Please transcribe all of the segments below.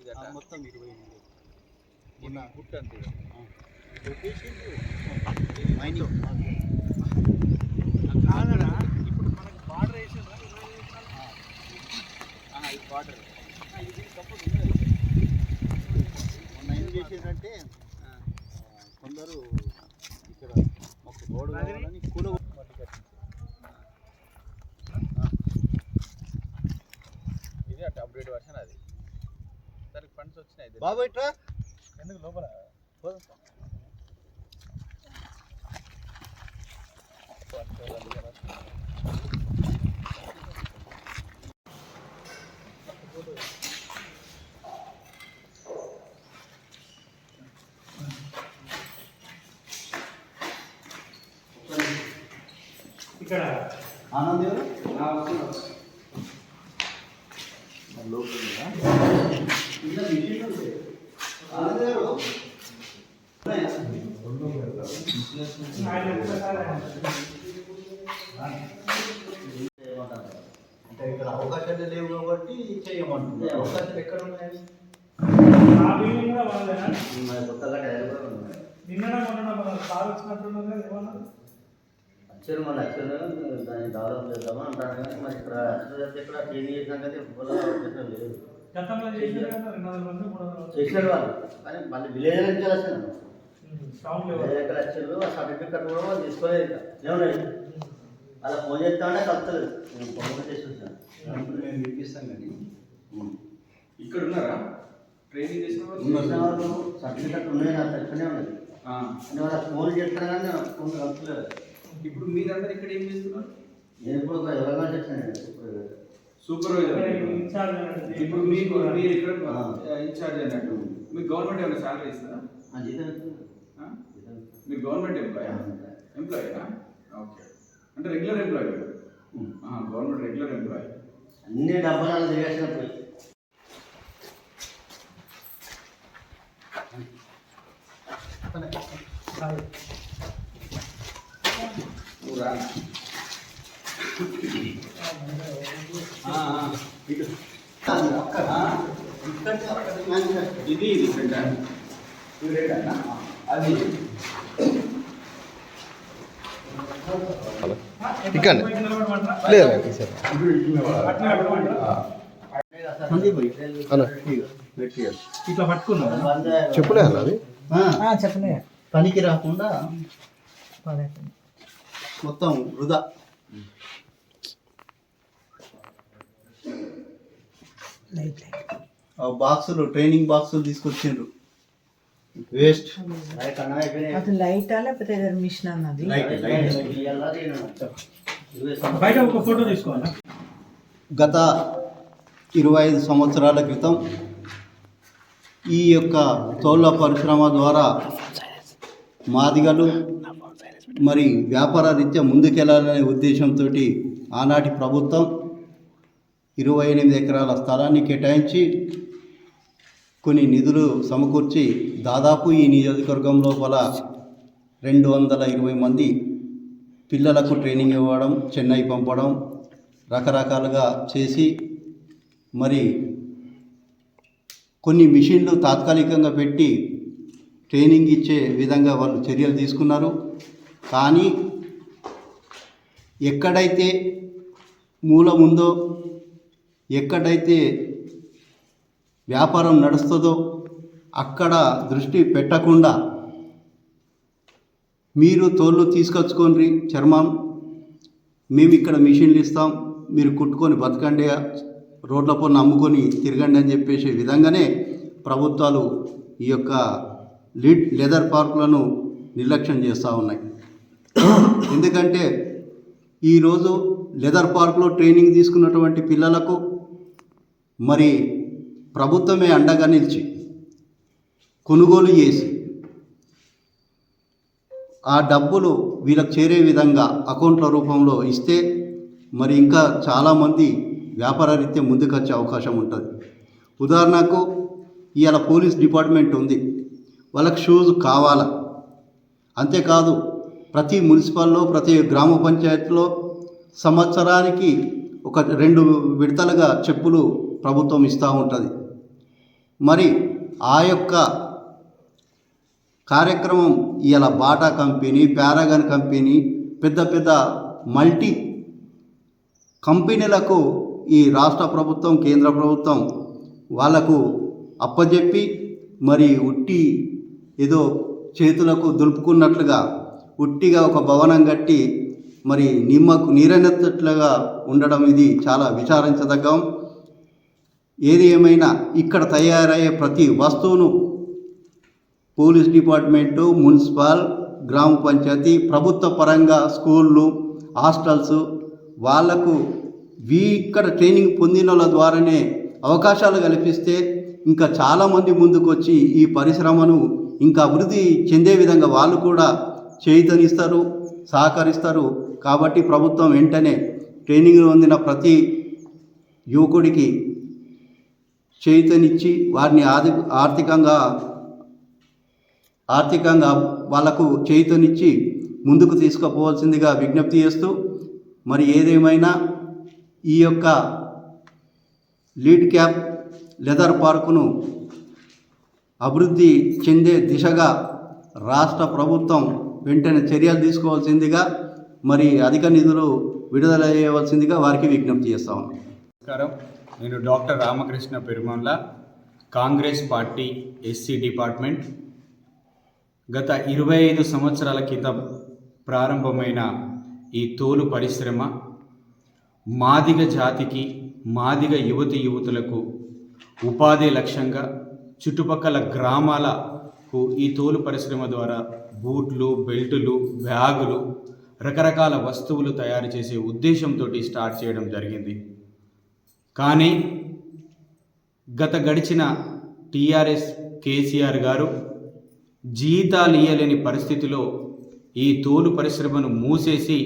ఇది మొత్తం ఇరవై ఎనిమిది. మొన్న గుట్ట అంతే మైనింగ్. కాదరా ఇప్పుడు మనకి బార్డర్ వేసిండ్రా ఇరవై ఇది బార్డర్. ఇది సపోజ్ మొన్న ఏం చేసేదంటే కొందరు ఇక్కడ మాకు రోడ్డు కావాలని కూల బాబు ఇట్రా. ఎందుకు లోపల? ఇక్కడ. ఆనంద్ ఎవరు? అంటే ఇక్కడ అవకాశాలు లేవు కాబట్టి చేయమంటుంది అవకాశాలు ఎక్కడ ఉన్నాయి కూడా కొత్తగా టైర్ కూడా ఉన్నాయి నిన్న మొన్న మన కార్ వచ్చినట్టున్నది ఏమన్నా మన అక్షరం దాన్ని డెవలప్ చేద్దామా అంటారు కానీ మరి ఇక్కడ ఎక్కడ చేస్తే ఇక్కడ ట్రైనింగ్ చేసినాక లేదు గతంలో చేశారు కదా రెండు వందల మంది మూడు వందల మంది. చేశారు వాళ్ళు. కానీ మళ్ళీ విలేజ్ నుంచి వచ్చాను టౌన్ లెవెల్ విలేజ్ ఎక్కడ వచ్చారు ఆ సర్టిఫికెట్ కూడా వాళ్ళు తీసుకోలేదు ఇంకా. ఏమన్నాయి అలా ఫోన్ చేస్తా కలుపుతలేదు నేను ఫోన్ చేసి వచ్చాను నేను వినిపిస్తాను కానీ ఇక్కడ ఉన్నారా? ట్రైనింగ్ చేసిన వాళ్ళు? వాళ్ళు సర్టిఫికెట్ ఉన్నాయి నా తక్కువనే ఉన్నది. ఆ. అంటే వాళ్ళకి ఫోన్ చేస్తాను కానీ నేను ఫోన్ కలుపుతలేదు ఇప్పుడు మీరందరూ ఇక్కడ ఏం చేస్తున్నారు? నేను ఇప్పుడు ఒక ఎవరైనా వచ్చాను ఇప్పుడు సూపర్వైజర్. ఇప్పుడు మీకు మీరు ఇక్కడ. ఇన్ఛార్జ్ అన్నట్టు మీకు గవర్నమెంట్ ఏమైనా శాలరీ ఇస్తారా? మీరు గవర్నమెంట్ ఎంప్లాయ్ ఎంప్లాయీనా ఓకే అంటే regular employee. Government regular employee అన్ని డబ్బాలు దిగేసినప్పుడు నువ్వు రా ఇటు అక్కడ ఇక్కడ అక్కడ మ్యానుఫ్యాక్చర్ ఇది ఇది అది ఇక్కడ? లేదు ఇట్లా పట్టుకున్నాం చెప్పులే అన్న అది. చెప్పలే. పనికి రాకుండా మొత్తం వృధా. లైట్ బాక్సులు ట్రైనింగ్ బాక్సులు తీసుకొచ్చిండ్రు. వేస్ట్. అది లైటా లేకపోతే మిషన్ అన్నది. బయట ఒక ఫోటో తీసుకోవాలా? గత ఇరవై ఐదు సంవత్సరాల క్రితం ఈ యొక్క తోళ్ళ పరిశ్రమ ద్వారా మాదిగలు మరి వ్యాపార రీత్యా ముందుకెళ్ళాలనే ఉద్దేశంతో ఆనాటి ప్రభుత్వం ఇరవై ఎనిమిది ఎకరాల స్థలాన్ని కేటాయించి కొన్ని నిధులు సమకూర్చి దాదాపు ఈ నియోజకవర్గం లోపల రెండు వందల ఇరవై మంది పిల్లలకు ట్రైనింగ్ ఇవ్వడం చెన్నై పంపడం రకరకాలుగా చేసి మరి కొన్ని మిషన్లు తాత్కాలికంగా పెట్టి ట్రైనింగ్ ఇచ్చే విధంగా వాళ్ళు చర్యలు తీసుకున్నారు. కానీ ఎక్కడైతే మూలం ఉందో ఎక్కడైతే వ్యాపారం నడుస్తుందో అక్కడ దృష్టి పెట్టకుండా మీరు తోళ్ళు తీసుకొచ్చుకోండి చర్మం. మేము ఇక్కడ మిషన్లు ఇస్తాం. మీరు కుట్టుకొని బతకండి. రోడ్ల పన్ను అమ్ముకొని తిరగండి అని చెప్పేసే విధంగానే ప్రభుత్వాలు ఈ యొక్క లీడ్ లెదర్ పార్కులను నిర్లక్ష్యం చేస్తూ ఉన్నాయి. ఎందుకంటే ఈరోజు లెదర్ పార్కులో ట్రైనింగ్ తీసుకున్నటువంటి పిల్లలకు మరి ప్రభుత్వమే అండగా నిలిచి కొనుగోలు చేసి ఆ డబ్బులు వీళ్ళకి చేరే విధంగా అకౌంట్ల రూపంలో ఇస్తే మరి ఇంకా చాలామంది వ్యాపార రీత్యా ముందుకొచ్చే అవకాశం ఉంటుంది. ఉదాహరణకు ఇవాళ పోలీస్ డిపార్ట్మెంట్ ఉంది. వాళ్ళకి షూస్ కావాలా? అంతేకాదు ప్రతి మున్సిపల్లో ప్రతి గ్రామ పంచాయతీలో సంవత్సరానికి ఒక రెండు విడతలుగా చెప్పులు ప్రభుత్వం ఇస్తూ ఉంటుంది. మరి ఆ యొక్క కార్యక్రమం ఇలా బాటా కంపెనీ పారాగన్ కంపెనీ పెద్ద పెద్ద మల్టీ కంపెనీలకు ఈ రాష్ట్ర ప్రభుత్వం కేంద్ర ప్రభుత్వం వాళ్ళకు అప్పజెప్పి మరి ఉట్టి ఏదో చేతులకు దులుపుకున్నట్లుగా ఉట్టిగా ఒక భవనం కట్టి మరి నిమ్మకు నీరెనెత్తట్లుగా ఉండడం ఇది చాలా విచారించదగ్గం. ఏది ఏమైనా ఇక్కడ తయారయ్యే ప్రతి వస్తువును పోలీస్ డిపార్ట్మెంటు మున్సిపల్ గ్రామ పంచాయతీ ప్రభుత్వ పరంగా స్కూళ్ళు హాస్టల్స్ వాళ్ళకు వీ ఇక్కడ ట్రైనింగ్ పొందిన వాళ్ళ ద్వారానే అవకాశాలు కల్పిస్తే ఇంకా చాలామంది ముందుకొచ్చి ఈ పరిశ్రమను ఇంకా అభివృద్ధి చెందే విధంగా వాళ్ళు కూడా చేయుతనిస్తారు సహకరిస్తారు. కాబట్టి ప్రభుత్వం వెంటనే ట్రైనింగ్ పొందిన ప్రతి యువకుడికి చేయుతనిచ్చి వారిని ఆది ఆర్థికంగా ఆర్థికంగా వాళ్ళకు చేయుతనిచ్చి ముందుకు తీసుకుపోవాల్సిందిగా విజ్ఞప్తి చేస్తూ మరి ఏదేమైనా ఈ యొక్క లీడ్ క్యాప్ లెదర్ పార్కును అభివృద్ధి చెందే దిశగా రాష్ట్ర ప్రభుత్వం వెంటనే చర్యలు తీసుకోవాల్సిందిగా మరి అధిక నిధులు విడుదల చేయవలసిందిగా వారికి విజ్ఞప్తి చేస్తాము నమస్కారం. నేను doctor Ramakrishna Perumalla Congress party SC department. గత ఇరవై ఐదు సంవత్సరాల క్రితం ప్రారంభమైన ఈ తోలు పరిశ్రమ మాదిగ జాతికి మాదిగ యువతి యువతులకు ఉపాధి లక్ష్యంగా చుట్టుపక్కల గ్రామాలకు ఈ తోలు పరిశ్రమ ద్వారా బూట్లు బెల్టులు బ్యాగులు రకరకాల వస్తువులు తయారు చేసే ఉద్దేశంతో స్టార్ట్ చేయడం జరిగింది. కానీ గత గడిచిన టీఆర్ఎస్ కేసీఆర్ గారు జీతాలు ఇయ్యలేని పరిస్థితిలో ఈ తోలు పరిశ్రమను మూసేసి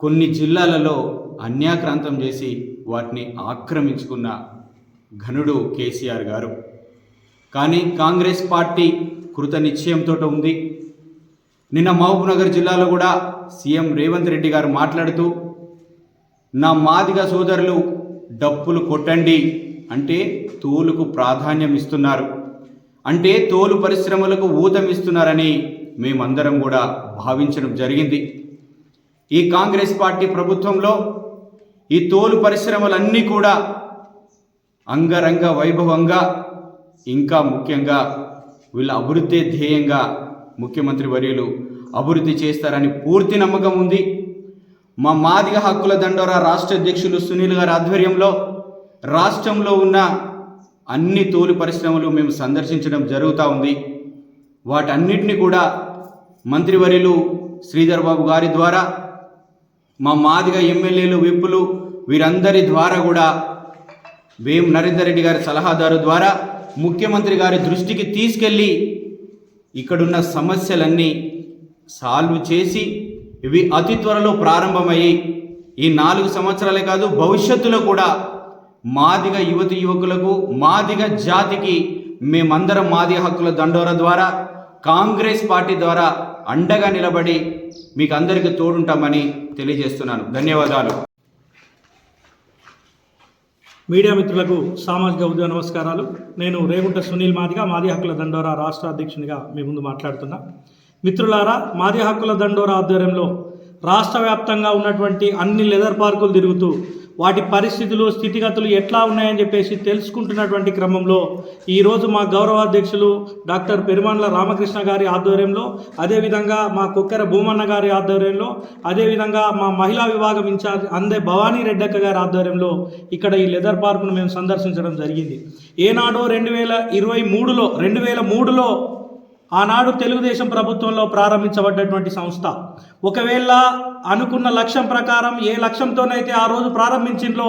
కొన్ని జిల్లాలలో అన్యాక్రాంతం చేసి వాటిని ఆక్రమించుకున్న ఘనుడు కేసీఆర్ గారు. కానీ కాంగ్రెస్ పార్టీ కృత నిశ్చయంతో ఉంది. నిన్న మహబూబ్నగర్ జిల్లాలో కూడా సీఎం రేవంత్ రెడ్డి గారు మాట్లాడుతూ నా మాదిగ సోదరులు డప్పులు కొట్టండి అంటే తోలుకు ప్రాధాన్యం ఇస్తున్నారు. అంటే తోలు పరిశ్రమలకు ఊతమిస్తున్నారని మేమందరం కూడా భావించడం జరిగింది. ఈ కాంగ్రెస్ పార్టీ ప్రభుత్వంలో ఈ తోలు పరిశ్రమలన్నీ కూడా అంగరంగ వైభవంగా ఇంకా ముఖ్యంగా వీళ్ళ అభివృద్ధి ధ్యేయంగా ముఖ్యమంత్రి వర్యులు అభివృద్ధి చేస్తారని పూర్తి నమ్మకం ఉంది. మా మాదిగ హక్కుల దండోరా రాష్ట్ర అధ్యక్షులు సునీల్ గారి ఆధ్వర్యంలో రాష్ట్రంలో ఉన్న అన్ని తోలు పరిశ్రమలు మేము సందర్శించడం జరుగుతూ ఉంది. వాటన్నిటిని కూడా మంత్రివర్యులు శ్రీధర్ బాబు గారి ద్వారా మా మాదిగ ఎమ్మెల్యేలు విప్పులు వీరందరి ద్వారా కూడా వేం నరేందర్ రెడ్డి గారి సలహాదారు ద్వారా ముఖ్యమంత్రి గారి దృష్టికి తీసుకెళ్ళి ఇక్కడున్న సమస్యలన్నీ సాల్వ్ చేసి ఇవి అతి త్వరలో ప్రారంభమయ్యి ఈ నాలుగు సంవత్సరాలే కాదు భవిష్యత్తులో కూడా మాదిగ యువతి యువకులకు మాదిగ జాతికి మేమందరం మాదిగ హక్కుల దండోర ద్వారా కాంగ్రెస్ పార్టీ ద్వారా అండగా నిలబడి మీకు అందరికీ తోడుంటామని తెలియజేస్తున్నాను. ధన్యవాదాలు. మీడియా మిత్రులకు సామాజిక ఉద్యోగ నమస్కారాలు. నేను రేగుంట సునీల్ మాదిగా మాది హక్కుల దండోరా రాష్ట్ర అధ్యక్షునిగా మీ ముందు మాట్లాడుతున్నా. మిత్రులారా మాది హక్కుల దండోరా ఆధ్వర్యంలో రాష్ట్ర వ్యాప్తంగా ఉన్నటువంటి అన్ని లెదర్ పార్కులు తిరుగుతూ వాటి పరిస్థితులు స్థితిగతులు ఎట్లా ఉన్నాయని చెప్పేసి తెలుసుకుంటున్నటువంటి క్రమంలో ఈరోజు మా గౌరవాధ్యక్షులు డాక్టర్ పెరుమాన్ల రామకృష్ణ గారి ఆధ్వర్యంలో అదేవిధంగా మా కొక్కెర భూమన్న గారి ఆధ్వర్యంలో అదేవిధంగా మా మహిళా విభాగం ఇన్ఛార్జ్ అందే భవానీ రెడ్డక్క గారి ఆధ్వర్యంలో ఇక్కడ ఈ లెదర్ పార్కును మేము సందర్శించడం జరిగింది. ఏనాడో రెండు వేల ఇరవై మూడులో రెండు వేల మూడులో ఆనాడు తెలుగుదేశం ప్రభుత్వంలో ప్రారంభించబడ్డటువంటి సంస్థ. ఒకవేళ అనుకున్న లక్ష్యం ప్రకారం ఏ లక్ష్యంతోనైతే ఆ రోజు ప్రారంభించిందో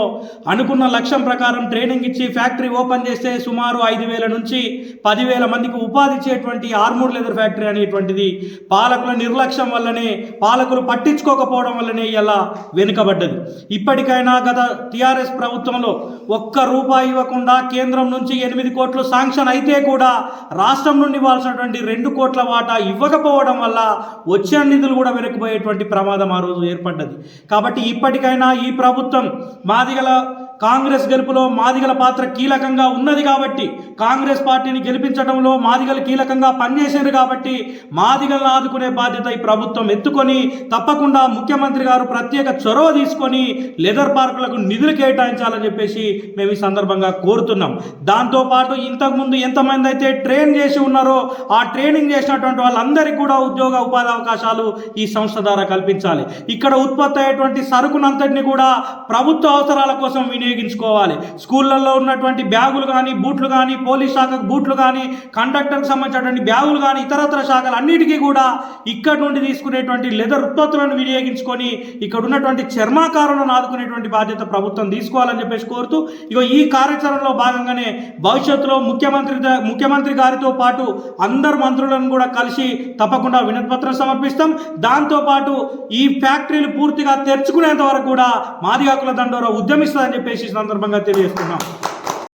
అనుకున్న లక్ష్యం ప్రకారం ట్రైనింగ్ ఇచ్చి ఫ్యాక్టరీ ఓపెన్ చేస్తే సుమారు ఐదు వేల నుంచి పదివేల మందికి ఉపాధి ఇచ్చేటువంటి ఆర్మూర్ లెదర్ ఫ్యాక్టరీ అనేటువంటిది పాలకుల నిర్లక్ష్యం వల్లనే పాలకులు పట్టించుకోకపోవడం వల్లనే ఇలా వెనుకబడ్డది. ఇప్పటికైనా గత టీఆర్ఎస్ ప్రభుత్వంలో ఒక్క రూపాయి ఇవ్వకుండా కేంద్రం నుంచి ఎనిమిది కోట్లు శాంక్షన్ అయితే కూడా రాష్ట్రం నుండి ఇవ్వాల్సినటువంటి రెండు కోట్ల వాటా ఇవ్వకపోవడం వల్ల వచ్చే నిధులు కూడా వెనక్కిపోయేటువంటి ప్రమాదం ఆ రోజు ఏర్పడ్డది. కాబట్టి ఇప్పటికైనా ఈ ప్రభుత్వం మాదిగల కాంగ్రెస్ గెలుపులో మాదిగల పాత్ర కీలకంగా ఉన్నది కాబట్టి కాంగ్రెస్ పార్టీని గెలిపించడంలో మాదిగలు కీలకంగా పనిచేశారు కాబట్టి మాదిగలను ఆదుకునే బాధ్యత ఈ ప్రభుత్వం ఎత్తుకొని తప్పకుండా ముఖ్యమంత్రి గారు ప్రత్యేక చొరవ తీసుకొని లెదర్ పార్కులకు నిధులు కేటాయించాలని చెప్పేసి మేము ఈ సందర్భంగా కోరుతున్నాం. దాంతోపాటు ఇంతకుముందు ఎంతమంది అయితే ట్రైన్ చేసి ఉన్నారో ఆ ట్రైనింగ్ చేసినటువంటి వాళ్ళందరికీ కూడా ఉద్యోగ ఉపాధి అవకాశాలు ఈ సంస్థ ద్వారా కల్పించాలి. ఇక్కడ ఉత్పత్తి అయ్యేటువంటి సరుకునంతటిని కూడా ప్రభుత్వ అవసరాల కోసం వినియోగించుకోవాలి స్కూళ్ళల్లో ఉన్నటువంటి బ్యాగులు కానీ బూట్లు కానీ పోలీస్ శాఖకు బూట్లు కానీ కండక్టర్కి సంబంధించినటువంటి బ్యాగులు కానీ ఇతరత్ర శాఖలు అన్నిటికీ కూడా ఇక్కడ నుండి తీసుకునేటువంటి లెదర్ ఉత్పత్తులను వినియోగించుకొని ఇక్కడ ఉన్నటువంటి చర్మాకారులను ఆదుకునేటువంటి బాధ్యత ప్రభుత్వం తీసుకోవాలని చెప్పేసి కోరుతూ ఇగో ఈ కార్యాచరణలో భాగంగానే భవిష్యత్తులో ముఖ్యమంత్రి ముఖ్యమంత్రి గారితో పాటు అందరు మంత్రులను కూడా కలిసి తప్పకుండా వినతిపత్రం సమర్పిస్తాం. దాంతోపాటు ఈ ఫ్యాక్టరీలు పూర్తిగా తెరుచుకునేంత వరకు కూడా మాదిగాకుల దండోరా ఉద్యమిస్తుందని చెప్పేసి ఈ సందర్భంగా తెలియజేస్తున్నాం.